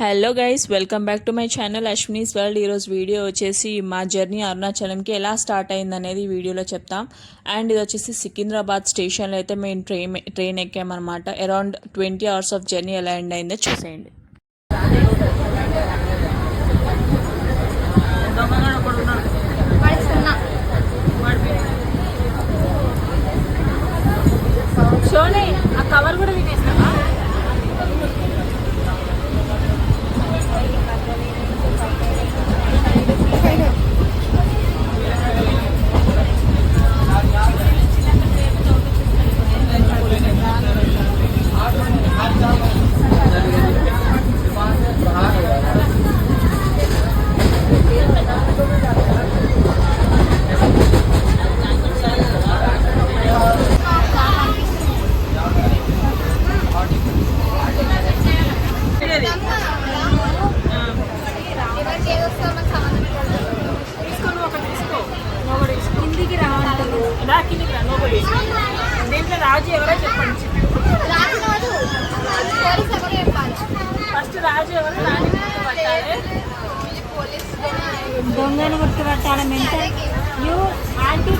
Hello guys welcome back to my channel Ashwini's world ఈరోజు video వచ్చేసి మా journey అరుణాచలంకి ఎలా స్టార్ట్ అయింది అనేది వీడియోలో చెప్తాం. అండ్ ఇది వచ్చేసి సికింద్రాబాద్ స్టేషన్లో అయితే మేము train train ఎక్కామన్నమాట. Around twenty hours of journey ఎలా ఎండ్ అయిందో చూసేయండి.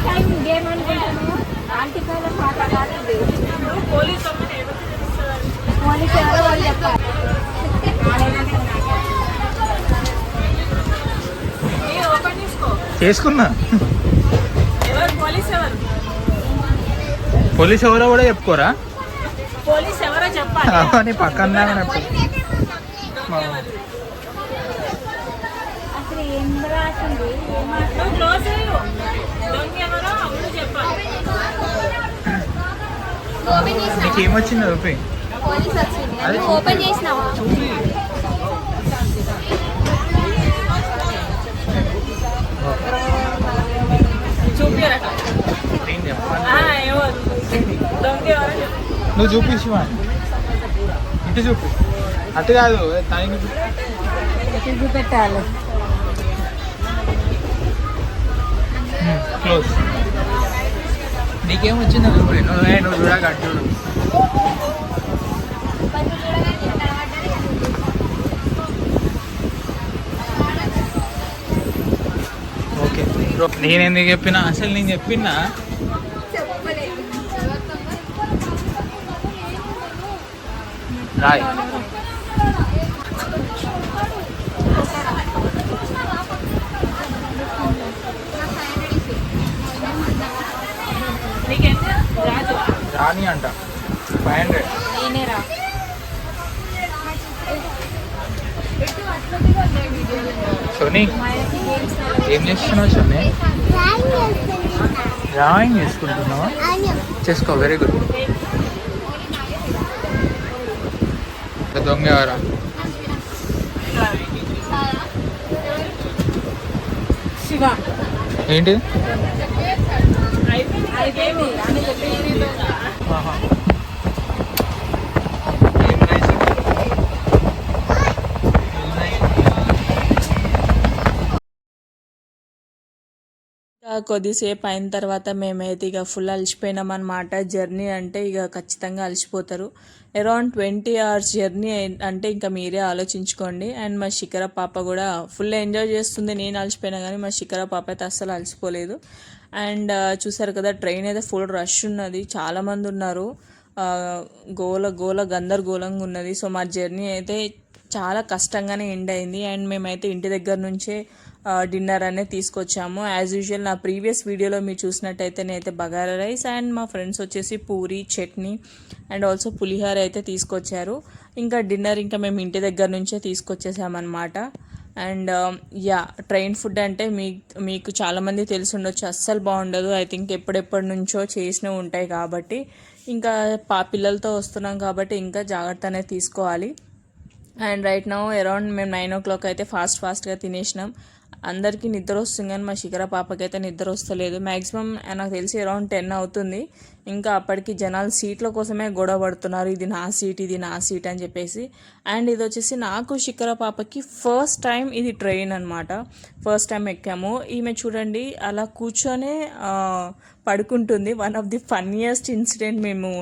టైం గేమ్ పాట కాదు పోలీస్ ఎవరో వాళ్ళు చెప్పాలి చేసుకున్నా. పోలీస్ ఎవరు కూడా చెప్పుకోరా? పోలీస్ ఎవరో చెప్పాలి. పక్కన అసలు ఏం రాసింది ఏం మాట నువ్వు క్లోజ్ అయ్యు దొంగ ఎవరో అప్పుడు చెప్పాలి నీకు ఏమొచ్చింది రూపి? ఓపెన్ చేసినావా? నువ్వు చూపించవా ఇటు చూపి. అటు కాదు తనకి చూపెట్టాలి. క్లోజ్. నీకేమొచ్చింది నువ్వు నువ్వు అటు చూడు. ఓకే. నేను ఎందుకు చెప్పినా? అసలు నేను చెప్పినా? రాయ్. నీకెంత అంట. Five hundred. సోనీ ఏం చేస్తున్నావు సోనీ? డ్రాయింగ్ చేసుకుంటున్నావా చేసుకో వెరీ గుడ్ దొంగ ఎవరా? శివ. ఏంటి? కొద్దిసేపు అయిన తర్వాత మేమైతే ఇక ఫుల్ అలసిపోయినాం అనమాట జర్నీ అంటే ఇక ఖచ్చితంగా అలసిపోతారు. అరౌండ్ ట్వంటీ అవర్స్ జర్నీ అంటే ఇంకా మీరే ఆలోచించుకోండి. అండ్ మా శిఖర పాప కూడా ఫుల్ ఎంజాయ్ చేస్తుంది. నేను అలసిపోయినా కానీ మా శిఖర పాప అయితే అస్సలు అలసిపోలేదు. అండ్ uh, చూసారు కదా ట్రైన్ అయితే ఫుల్ రష్ ఉన్నది. చాలామంది ఉన్నారు. Uh, గోల గోల గందరగోళంగా ఉన్నది. సో మా జర్నీ అయితే చాలా కష్టంగానే ఎండ్ అయింది. అండ్ మేమైతే ఇంటి దగ్గర నుంచే డిన్నర్ అనేది తీసుకొచ్చాము. యాజ్ యూజువల్ నా ప్రీవియస్ వీడియోలో మీరు చూసినట్టయితే నేనైతే బగారా రైస్ అండ్ మా ఫ్రెండ్స్ వచ్చేసి పూరి చట్నీ అండ్ ఆల్సో పులిహోర అయితే తీసుకొచ్చారు. ఇంకా డిన్నర్ ఇంకా మేము ఇంటి దగ్గర నుంచే తీసుకొచ్చేసామన్నమాట. అండ్ యా ట్రైన్ ఫుడ్ అంటే మీ మీకు చాలామంది తెలిసి ఉండొచ్చు అస్సలు బాగుండదు. ఐ థింక్ ఎప్పుడెప్పటి నుంచో చేసినవి ఉంటాయి కాబట్టి. ఇంకా పా పిల్లలతో వస్తున్నాం కాబట్టి ఇంకా జాగ్రత్త అనేది తీసుకోవాలి. అండ్ రైట్ నౌ అరౌండ్ మేము నైన్ ఓ క్లాక్ అయితే ఫాస్ట్ ఫాస్ట్గా తినేసినాం. అందరికీ నిద్ర వస్తుంది కానీ మా శిఖర పాపకైతే నిద్ర వస్తలేదు మ్యాక్సిమం నాకు తెలిసి అరౌండ్ టెన్ అవుతుంది. ఇంకా అప్పటికి జనాలు సీట్ల కోసమే గొడవ పడుతున్నారు. ఇది నా సీట్ ఇది నా సీట్ అని చెప్పేసి. అండ్ ఇది వచ్చేసి నాకు శిఖర పాపకి ఫస్ట్ టైం ఇది ట్రైన్ అనమాట ఫస్ట్ టైం ఎక్కాము. ఈమె చూడండి అలా కూర్చొనే పడుకుంటుంది. One of the funniest incident మేము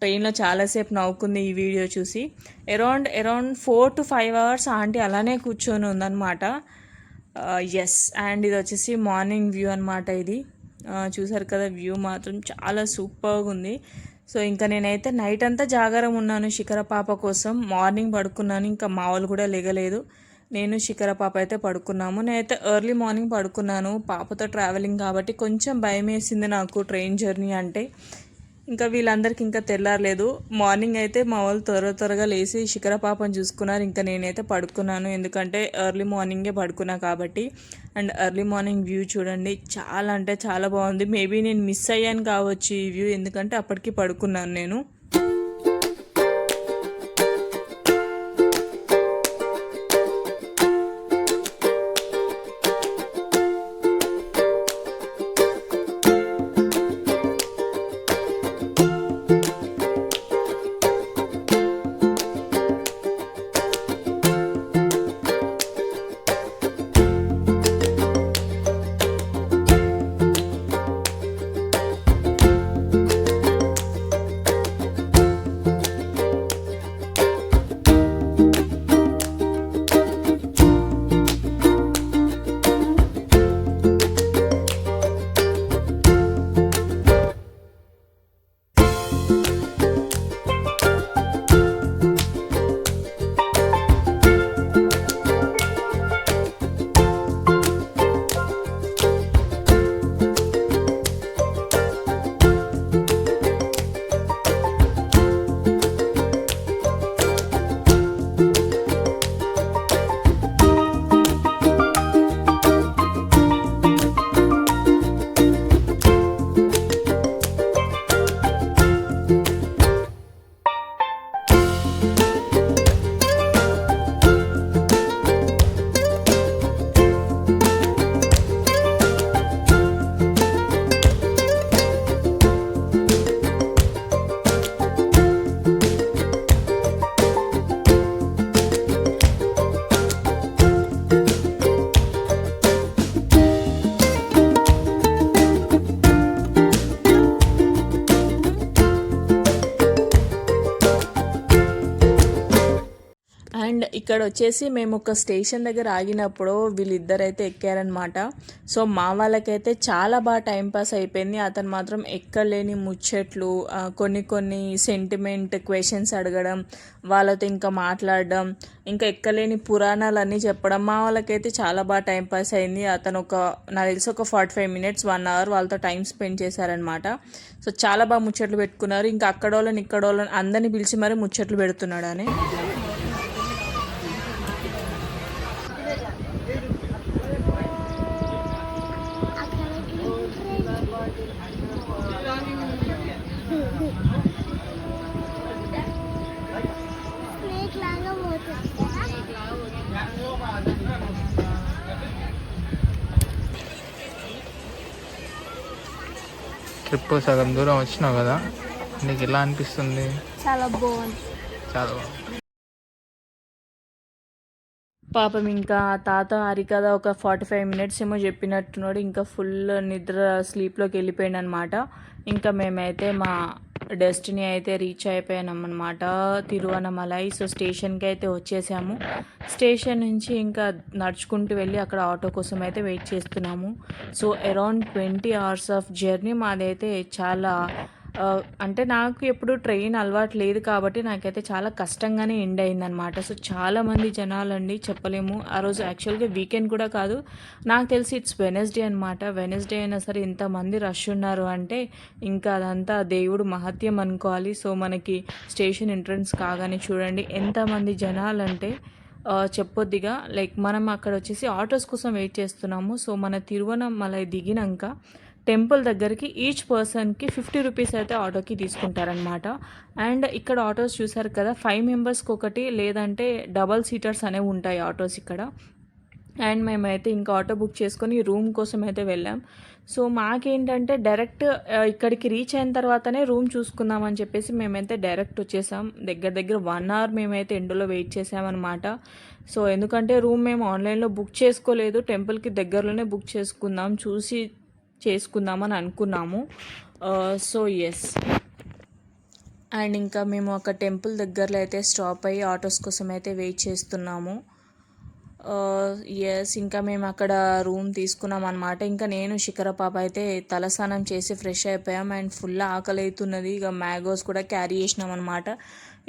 ట్రైన్లో చాలాసేపు నవ్వుకుంది ఈ వీడియో చూసి. Around around four to five hours aunty అలానే కూర్చొని ఉందన్నమాట. ఎస్ అండ్ ఇది వచ్చేసి మార్నింగ్ వ్యూ అనమాట ఇది. చూసారు కదా వ్యూ మాత్రం చాలా సూపర్గా ఉంది. సో ఇంకా నేనైతే నైట్ అంతా జాగారం ఉన్నాను శిఖర పాప కోసం. మార్నింగ్ పడుకున్నాను ఇంకా మావలు కూడా లేగలేదు. నేను శిఖర పాప అయితే పడుకున్నాము. నేనైతే ఎర్లీ మార్నింగ్ పడుకున్నాను. పాపతో ట్రావెలింగ్ కాబట్టి కొంచెం భయం వేసింది నాకు ట్రైన్ జర్నీ అంటే. ఇంకా వీళ్ళందరికీ ఇంకా తెల్లారలేదు. మార్నింగ్ అయితే మా వాళ్ళు త్వర త్వరగా లేచి శిఖర పాపను చూసుకున్నారు. ఇంకా నేనైతే పడుకున్నాను. ఎందుకంటే ఎర్లీ మార్నింగే పడుకున్నా కాబట్టి. అండ్ ఎర్లీ మార్నింగ్ వ్యూ చూడండి. చాలా అంటే చాలా బాగుంది. మేబీ నేను మిస్ అయ్యాను కావచ్చు ఈ వ్యూ. ఎందుకంటే అప్పటికి పడుకున్నాను నేను. ఇక్కడ వచ్చేసి మేము ఒక స్టేషన్ దగ్గర ఆగినప్పుడు వీళ్ళిద్దరైతే ఎక్కారనమాట సో మా వాళ్ళకైతే చాలా బాగా టైంపాస్ అయిపోయింది. అతను మాత్రం ఎక్కలేని ముచ్చట్లు కొన్ని కొన్ని సెంటిమెంట్ క్వశ్చన్స్ అడగడం వాళ్ళతో ఇంకా మాట్లాడడం ఇంకా ఎక్కలేని పురాణాలన్నీ చెప్పడం మా వాళ్ళకైతే చాలా బాగా టైంపాస్ అయింది. అతను ఒక నాకు తెలిసి ఒక forty five minutes one hour వాళ్ళతో టైం స్పెండ్ చేశారనమాట సో చాలా బాగా ముచ్చట్లు పెట్టుకున్నారు. ఇంకా అక్కడ వాళ్ళని ఇక్కడ వాళ్ళని అందరిని పిలిచి మరీ ముచ్చట్లు పెడుతున్నాడు అని. ట్రిప్ సగం దూరం వచ్చినావు కదా నీకు ఎలా అనిపిస్తుంది చాలా బాగుంది చాలా బాగుంది. పాపం ఇంకా తాత హరికథ ఒక ఫార్టీ ఫైవ్ మినిట్స్ ఏమో చెప్పినట్టున్నాడు. ఇంకా ఫుల్ నిద్ర స్లీప్లోకి వెళ్ళిపోయాడు అనమాట ఇంకా మేమైతే మా డెస్టినీ అయితే రీచ్ అయిపోయాం అనమాట తిరువనమలై. సో స్టేషన్కి అయితే వచ్చేసాము. స్టేషన్ నుంచి ఇంకా నడుచుకుంటూ వెళ్ళి అక్కడ ఆటో కోసం అయితే వెయిట్ చేస్తున్నాము. So around twenty hours of journey మాదైతే చాలా అంటే నాకు ఎప్పుడు ట్రైన్ అలవాటు లేదు కాబట్టి నాకైతే చాలా కష్టంగానే ఎండ్ అయిందనమాట సో చాలామంది జనాలండి చెప్పలేము. ఆ రోజు యాక్చువల్గా వీకెండ్ కూడా కాదు. నాకు తెలిసి ఇట్స్ వెనస్డే అనమాట వెనస్డే అయినా సరే ఇంతమంది రష్ ఉన్నారు అంటే ఇంకా అదంతా దేవుడు మహత్యం అనుకోవాలి. సో మనకి స్టేషన్ ఎంట్రన్స్ కాగానే చూడండి. ఎంతమంది జనాలంటే చెప్పొద్దిగా లైక్ మనం అక్కడ వచ్చేసి ఆటోస్ కోసం వెయిట్ చేస్తున్నాము. సో మన తిరువనమలై దిగినాక టెంపుల్ దగ్గరికి ఈచ్ పర్సన్కి ఫిఫ్టీ రూపీస్ అయితే ఆటోకి తీసుకుంటారనమాట అండ్ ఇక్కడ ఆటోస్ చూసారు కదా ఫైవ్ మెంబర్స్కి ఒకటి లేదంటే డబల్ సీటర్స్ అనేవి ఉంటాయి ఆటోస్ ఇక్కడ. అండ్ మేమైతే ఇంకా ఆటో బుక్ చేసుకొని రూమ్ కోసం అయితే వెళ్ళాం. సో మాకేంటంటే డైరెక్ట్ ఇక్కడికి రీచ్ అయిన తర్వాతనే రూమ్ చూసుకుందామని చెప్పేసి మేమైతే డైరెక్ట్ వచ్చేసాం. దగ్గర దగ్గర వన్ అవర్ మేమైతే ఎండలో వెయిట్ చేసామన్నమాట. సో ఎందుకంటే రూమ్ మేము ఆన్లైన్లో బుక్ చేసుకోలేదు టెంపుల్కి దగ్గరలోనే బుక్ చేసుకుందాం చూసి చేసుకుందామని అనుకున్నాము. సో ఎస్ అండ్ ఇంకా మేము ఒక టెంపుల్ దగ్గరలో అయితే స్టాప్ అయ్యి ఆటోస్ కోసం అయితే వెయిట్ చేస్తున్నాము. ఎస్ ఇంకా మేము అక్కడ రూమ్ తీసుకున్నాం అనమాట ఇంకా నేను శిఖర పాప అయితే తలస్నానం చేసి ఫ్రెష్ అయిపోయాం. అండ్ ఫుల్ ఆకలి అవుతున్నది ఇక మ్యాగోస్ కూడా క్యారీ చేసినాం అనమాట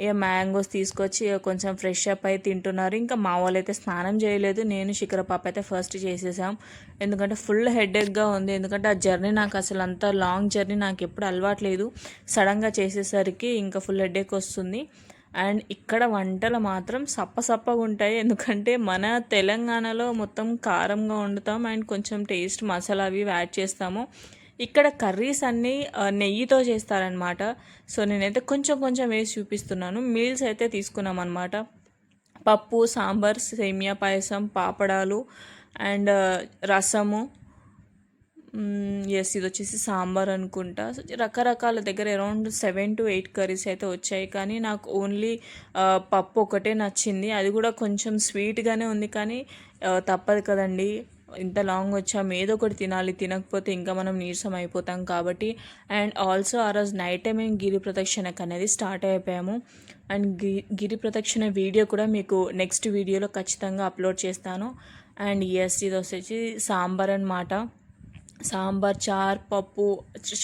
ఇక మ్యాంగోస్ తీసుకొచ్చి ఇక కొంచెం ఫ్రెష్ అప్ అయి తింటున్నారు. ఇంకా మా వాళ్ళు అయితే స్నానం చేయలేదు. నేను శిఖర పాప అయితే ఫస్ట్ చేసేసాం. ఎందుకంటే ఫుల్ హెడేక్గా ఉంది. ఎందుకంటే ఆ జర్నీ నాకు అసలు అంత లాంగ్ జర్నీ నాకు ఎప్పుడు అలవాట్లేదు. సడన్గా చేసేసరికి ఇంకా ఫుల్ హెడేక్ వస్తుంది. అండ్ ఇక్కడ వంటలు మాత్రం సప్పసప్పగా ఉంటాయి. ఎందుకంటే మన తెలంగాణలో మొత్తం కారంగా వండుతాం. అండ్ కొంచెం టేస్ట్ మసాలా అవి యాడ్ చేస్తాము. ఇక్కడ కర్రీస్ అన్నీ నెయ్యితో చేస్తారనమాట సో నేనైతే కొంచెం కొంచెం వేసి చూపిస్తున్నాను. మీల్స్ అయితే తీసుకున్నాం అనమాట పప్పు సాంబార్ సేమియా పాయసం పాపడాలు అండ్ రసము. ఎస్ ఇది వచ్చేసి సాంబార్ అనుకుంటా. సో రకరకాల దగ్గర around seven to eight curries అయితే వచ్చాయి. కానీ నాకు ఓన్లీ పప్పు ఒకటే నచ్చింది. అది కూడా కొంచెం స్వీట్గానే ఉంది కానీ తప్పదు కదండి. ఇంత లాంగ్ వచ్చాం ఏదో ఒకటి తినాలి తినకపోతే ఇంకా మనం నీరసం అయిపోతాం కాబట్టి. అండ్ ఆల్సో ఆ రోజు నైట్ టైం మేము గిరి ప్రదక్షిణకు అనేది స్టార్ట్ అయిపోయాము. అండ్ గి గిరి ప్రదక్షిణ వీడియో కూడా మీకు నెక్స్ట్ వీడియోలో ఖచ్చితంగా అప్లోడ్ చేస్తాను. అండ్ ఎస్ ఇది వచ్చేసి సాంబార్ అన్నమాట. సాంబార్ చార్ పప్పు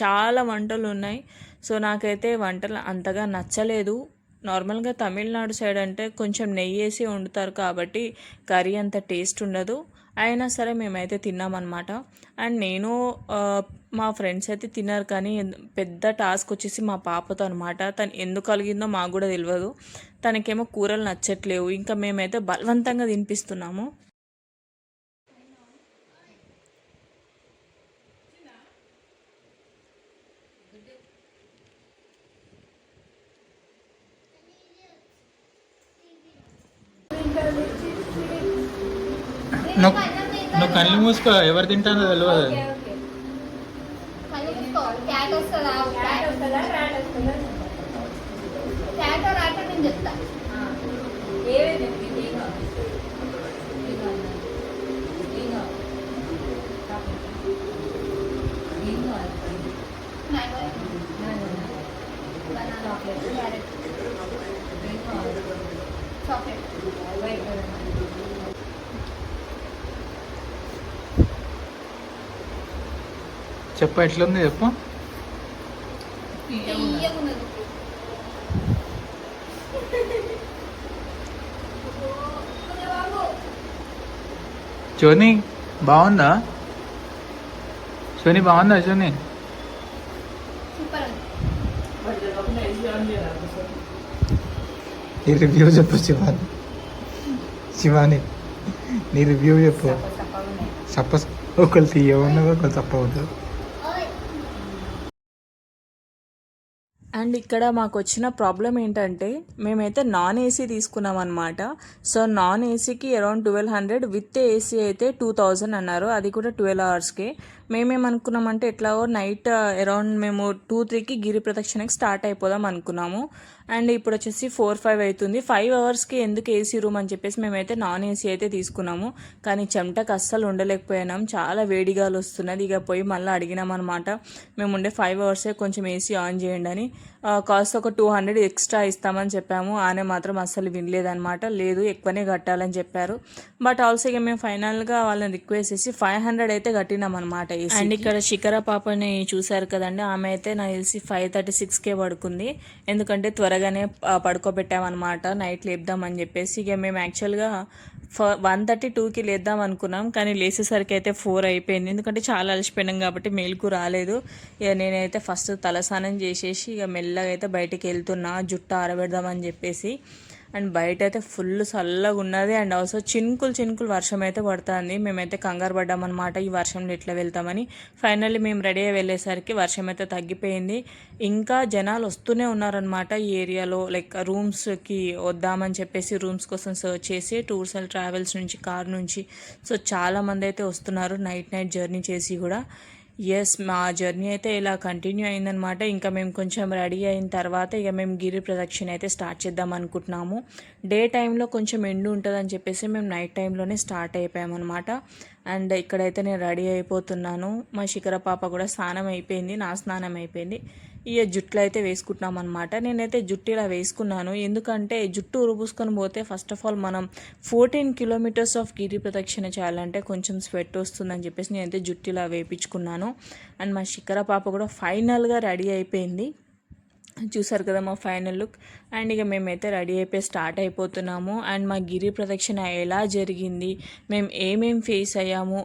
చాలా వంటలు ఉన్నాయి. సో నాకైతే వంటలు అంతగా నచ్చలేదు. నార్మల్గా తమిళనాడు సైడ్ అంటే కొంచెం నెయ్యి వేసి వండుతారు కాబట్టి కర్రీ అంత టేస్ట్ ఉండదు. అయినా సరే మేమైతే తిన్నామన్నమాట. అండ్ నేను మా ఫ్రెండ్స్ అయితే తిన్నారు కానీ పెద్ద టాస్క్ వచ్చేసి మా పాపతో అనమాట తను ఎందుకు కలిగిందో మాకు కూడా తెలియదు తనకేమో కూరలు నచ్చట్లేవు. ఇంకా మేమైతే బలవంతంగా తినిపిస్తున్నాము. కళ్ళు మూసుకో ఎవరు తింటానో తెలియదు క్యాట్ వస్తుందా క్యాట్ వస్తుందా rat వస్తుందా క్యాట్ రాట నేను చెప్తా ఏవేది ఏం కావాలి ఏం కావాలి ఏం కావాలి ఏం కావాలి చాక్లెట్ ఏం కావాలి చాక్లెట్ వైట్ చెప్పు ఎట్లుంది చెప్పు. తీయగున్నది చోని బాగుందా? చోని బాగుందా చోని నీ రివ్యూ చెప్పు శివాని. శివాని నీ రివ్యూ చెప్పు. సప్ప ఒకళ్ళు తీయమన్నా ఒకళ్ళు తప్ప అండ్ ఇక్కడ మాకు వచ్చిన ప్రాబ్లం ఏంటంటే మేమైతే నాన్ ఏసీ తీసుకున్నాం అనమాట సో నాన్ ఏసీకి around twelve hundred with AC అయితే టూ థౌజండ్ అన్నారు. అది కూడా ట్వెల్వ్ అవర్స్కి. మేమేమనుకున్నామంటే ఎట్లాగో నైట్ uh, అరౌండ్ మేము టూ త్రీకి గిరి ప్రదక్షిణకి స్టార్ట్ అయిపోదాం అనుకున్నాము. అండ్ ఇప్పుడు వచ్చేసి ఫోర్ ఫైవ్ అవుతుంది ఫైవ్ అవర్స్కి ఎందుకు ఏసీ రూమ్ అని చెప్పేసి మేమైతే నాన్ ఏసీ అయితే తీసుకున్నాము. కానీ చెమటకు అస్సలు ఉండలేకపోయినాం. చాలా వేడిగాలు వస్తున్నది ఇక పోయి మళ్ళీ అడిగినాం అనమాట మేము ఉండే ఫైవ్ అవర్సే కొంచెం ఏసీ ఆన్ చేయండి అని కాస్ట్ ఒక టూ హండ్రెడ్ ఎక్స్ట్రా ఇస్తామని చెప్పాము. ఆమె మాత్రం అస్సలు వినలేదనమాట లేదు ఎక్కువనే కట్టాలని చెప్పారు. బట్ ఆల్సో ఇక మేము ఫైనల్గా వాళ్ళని రిక్వెస్ట్ చేసి ఫైవ్ హండ్రెడ్ అయితే కట్టినాం అనమాట అండ్ ఇక్కడ శిఖర పాపని చూశారు కదండి. ఆమె అయితే నాకు తెలిసి ఫైవ్ థర్టీ సిక్స్కే పడుకుంది. ఎందుకంటే త్వరగానే పడుకోబెట్టామన్నమాట. నైట్ లేపుదామని చెప్పేసి ఇక మేము యాక్చువల్గా వన్ థర్టీ టూకి లేద్దాం అనుకున్నాం కానీ లేచేసరికి అయితే ఫోర్ అయిపోయింది. ఎందుకంటే చాలా అలసిపోయినాం కాబట్టి మేలుకు రాలేదు. ఇక నేనైతే ఫస్ట్ తలస్నానం చేసేసి ఇక మెల్లగా అయితే బయటికి వెళ్తున్నా జుట్టు ఆరబెడదామని చెప్పేసి. అండ్ బయట అయితే ఫుల్ చల్లగా ఉన్నది. అండ్ ఆల్సో చినుకులు చినుకులు వర్షం అయితే పడుతుంది. మేమైతే కంగారు పడ్డామన్నమాట ఈ వర్షంలో ఎట్లా వెళ్తామని. ఫైనల్లీ మేము రెడీ అయ్యి వెళ్ళేసరికి వర్షం అయితే తగ్గిపోయింది. ఇంకా జనాలు వస్తూనే ఉన్నారనమాట ఈ ఏరియాలో. లైక్ రూమ్స్కి వద్దామని చెప్పేసి రూమ్స్ కోసం సర్చ్ చేసి టూర్స్ అండ్ ట్రావెల్స్ నుంచి కార్ నుంచి. సో చాలామంది అయితే వస్తున్నారు. నైట్ నైట్ జర్నీ చేసి కూడా. ఎస్ మా జర్నీ అయితే ఇలా కంటిన్యూ అయిందనమాట ఇంకా మేము కొంచెం రెడీ అయిన తర్వాత ఇక మేము గిరి ప్రదక్షిణ అయితే స్టార్ట్ చేద్దాం అనుకుంటున్నాము. డే టైంలో కొంచెం ఎండు ఉంటుందని చెప్పేసి మేము నైట్ టైంలోనే స్టార్ట్ అయిపోయామన్నమాట. అండ్ ఇక్కడైతే నేను రెడీ అయిపోతున్నాను. మా శిఖర పాప కూడా స్నానం అయిపోయింది. నా స్నానం అయిపోయింది. ఇక జుట్లు అయితే వేసుకుంటున్నాం అనమాట నేనైతే జుట్టు ఇలా వేసుకున్నాను. ఎందుకంటే జుట్టు ఉరుబూసుకొని పోతే ఫస్ట్ ఆఫ్ ఆల్ మనం fourteen kilometres of Giri Pradakshina చేయాలంటే కొంచెం స్వెట్ వస్తుందని చెప్పేసి నేనైతే జుట్టు ఇలా వేయించుకున్నాను అండ్ మా శిఖర పాప కూడా ఫైనల్గా రెడీ అయిపోయింది. చూసారు కదా మా ఫైనల్ లుక్. అండ్ ఇక మేమైతే రెడీ అయిపోయి స్టార్ట్ అయిపోతున్నాము. అండ్ మా గిరి ప్రదక్షిణ ఎలా జరిగింది? మేము ఏమేమి ఫేస్ అయ్యాము?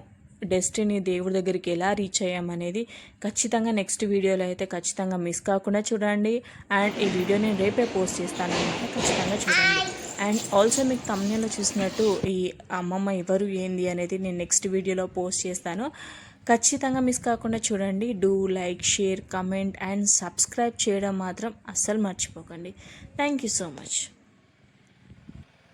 డెస్టినీ దేవుడి దగ్గరికి ఎలా రీచ్ అయ్యామనేది ఖచ్చితంగా నెక్స్ట్ వీడియోలో అయితే ఖచ్చితంగా మిస్ కాకుండా చూడండి. అండ్ ఈ వీడియో నేను రేపే పోస్ట్ చేస్తాను అనమాట. ఖచ్చితంగా చూడండి. అండ్ ఆల్సో మీకు తమ్నేలో చూసినట్టు ఈ అమ్మమ్మ ఎవరు ఏంది అనేది నేను నెక్స్ట్ వీడియోలో పోస్ట్ చేస్తాను. ఖచ్చితంగా మిస్ కాకుండా చూడండి. Do like share comment and subscribe చేయడం మాత్రం అస్సలు మర్చిపోకండి. Thank you so much